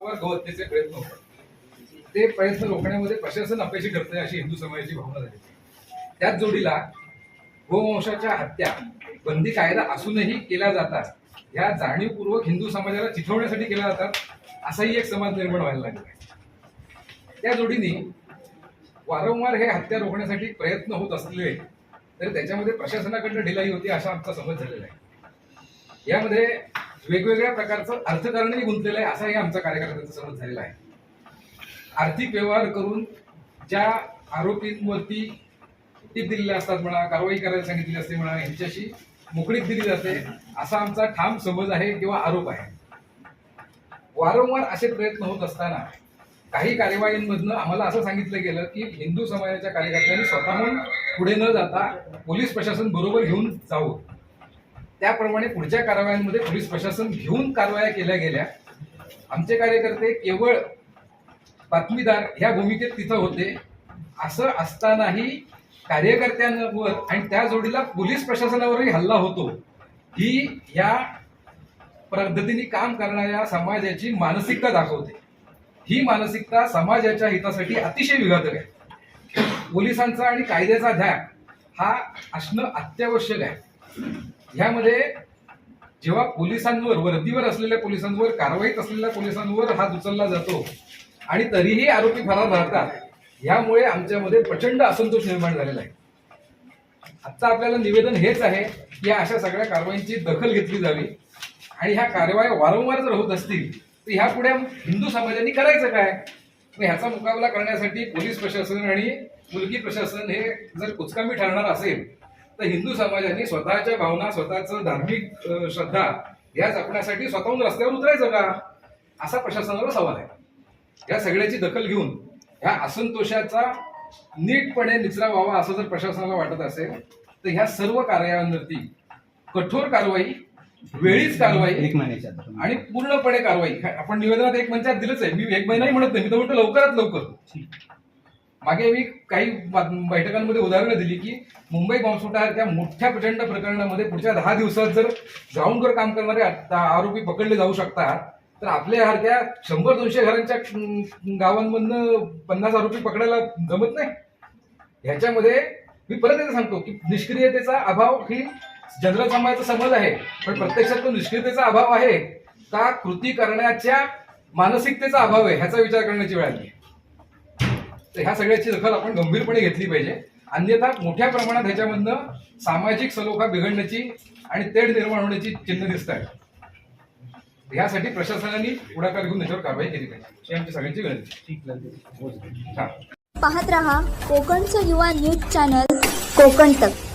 गोहत्येचे प्रयत्न होतात ते प्रयत्न रोखण्यामध्ये प्रशासन अपयशी ठरतंय अशी हिंदू समाजाची भावना झाली त्याच जोडीला गोवंशाच्या हत्या बंदी कायदा असूनही केल्या जातात. या जाणीवपूर्वक हिंदू समाजाला चिथवण्यासाठी केल्या जातात असाही एक समाज निर्माण व्हायला लागला आहे. त्या जोडीने वारंवार हे हत्या रोखण्यासाठी प्रयत्न होत असले तरी त्याच्यामध्ये प्रशासनाकडनं ढिलाई होती असा आमचा समज झालेला आहे. यामध्ये वेगवेगळ्या प्रकारचं अर्थकारणही गुंतलेलं आहे. असाही आमचा कार्यकर्त्यांचा समज झालेला आहे. आर्थिक व्यवहार करून ज्या आरोपींवरती टीप दिलेल्या असतात म्हणा कारवाई करायला सांगितली असते म्हणा यांच्याशी मोकळीक दिली जाते असा आमचा ठाम समज आहे किंवा आरोप आहे. वारंवार असे प्रयत्न होत असताना काही कार्यवाहींमधनं आम्हाला असं सांगितलं गेलं की हिंदू समाजाच्या कार्यकर्त्यांनी स्वतःहून पुढे न जाता पोलीस प्रशासन बरोबर घेऊन जावं. त्याप्रमाणे पुढच्या कारवायांमध्ये पोलीस प्रशासन घेऊन कारवाया केल्या गेल्या. आमचे कार्यकर्ते केवळ बातमीदार ह्या भूमिकेत तिथं होते. असं असतानाही कार्यकर्त्यांवर आणि त्या जोडीला पोलीस प्रशासनावरही हल्ला होतो. ही या पद्धतीने काम करणाऱ्या समाजाची मानसिकता दाखवते. ही मानसिकता समाजाच्या हितासाठी अतिशय विघातक आहे. पोलिसांचा आणि कायद्याचा ध्यान हा असणं अत्यावश्यक आहे. ह्यामध्ये जेव्हा पोलिसांवर वर्दीवर असलेल्या पोलिसांवर कारवाईत असलेल्या पोलिसांवर हात उचलला जातो आणि तरीही आरोपी फरार राहतात यामुळे आमच्यामध्ये प्रचंड असंतोष निर्माण झालेला आहे. आत्ता आपल्याला निवेदन हेच आहे की या अशा सगळ्या कारवाईंची दखल घेतली जावी आणि ह्या कारवाया वारंवार जर होत असतील तर ह्यापुढे हिंदू समाजाने करायचं काय? मग ह्याचा मुकाबला करण्यासाठी पोलीस प्रशासन आणि मुलगी प्रशासन हे जर कुचकामी ठरणार असेल तर हिंदू समाजाने स्वतःच्या भावना स्वतःचं धार्मिक श्रद्धा या जपण्यासाठी स्वतःहून रस्त्यावर उतरायचं का? असा प्रशासनाला सवाल आहे. या सगळ्याची दखल घेऊन ह्या असंतोषाचा नीटपणे निचरा व्हावा असं जर प्रशासनाला वाटत असेल तर ह्या सर्व कार्यावरती कठोर कारवाई वेळीच कारवाई एक महिन्याच्या. आणि पूर्णपणे कारवाई. आपण निवेदनात एक मंचात दिलंच आहे. मी एक महिनाही म्हणत नाही. मी तर म्हणतो लवकरात लवकर. मागे मी काही बैठकांमध्ये उदाहरणं दिली की मुंबई बॉम्बस्फोटासारख्या मोठ्या प्रचंड प्रकरणामध्ये पुढच्या दहा दिवसात जर ग्राउंडवर काम करणारे आरोपी पकडले जाऊ शकतात तर आपल्यासारख्या शंभर दोनशे घरांच्या गावांमधनं पन्नास आरोपी पकडायला जमत नाही ह्याच्यामध्ये मी परत एकदा सांगतो की निष्क्रियतेचा अभाव ही जनरल समाजाचा समज आहे पण प्रत्यक्षात तो निष्क्रियतेचा अभाव आहे का कृती करण्याच्या मानसिकतेचा अभाव आहे ह्याचा विचार करण्याची वेळ आली आहे. तर ह्या सगळ्याची दखल आपण गंभीरपणे घेतली पाहिजे. अन्यथा मोठ्या प्रमाणात ह्याच्यामधनं सामाजिक सलोखा बिघडण्याची आणि तेढ निर्माण होण्याची चिन्ह दिसत आहेत. ह्यासाठी प्रशासनाने पुढाकार घेऊन याच्यावर कारवाई केली पाहिजे. ही आमची सगळ्यांची विनंती हा. पाहत रहा कोकणचं युवा न्यूज चॅनल कोकण तक.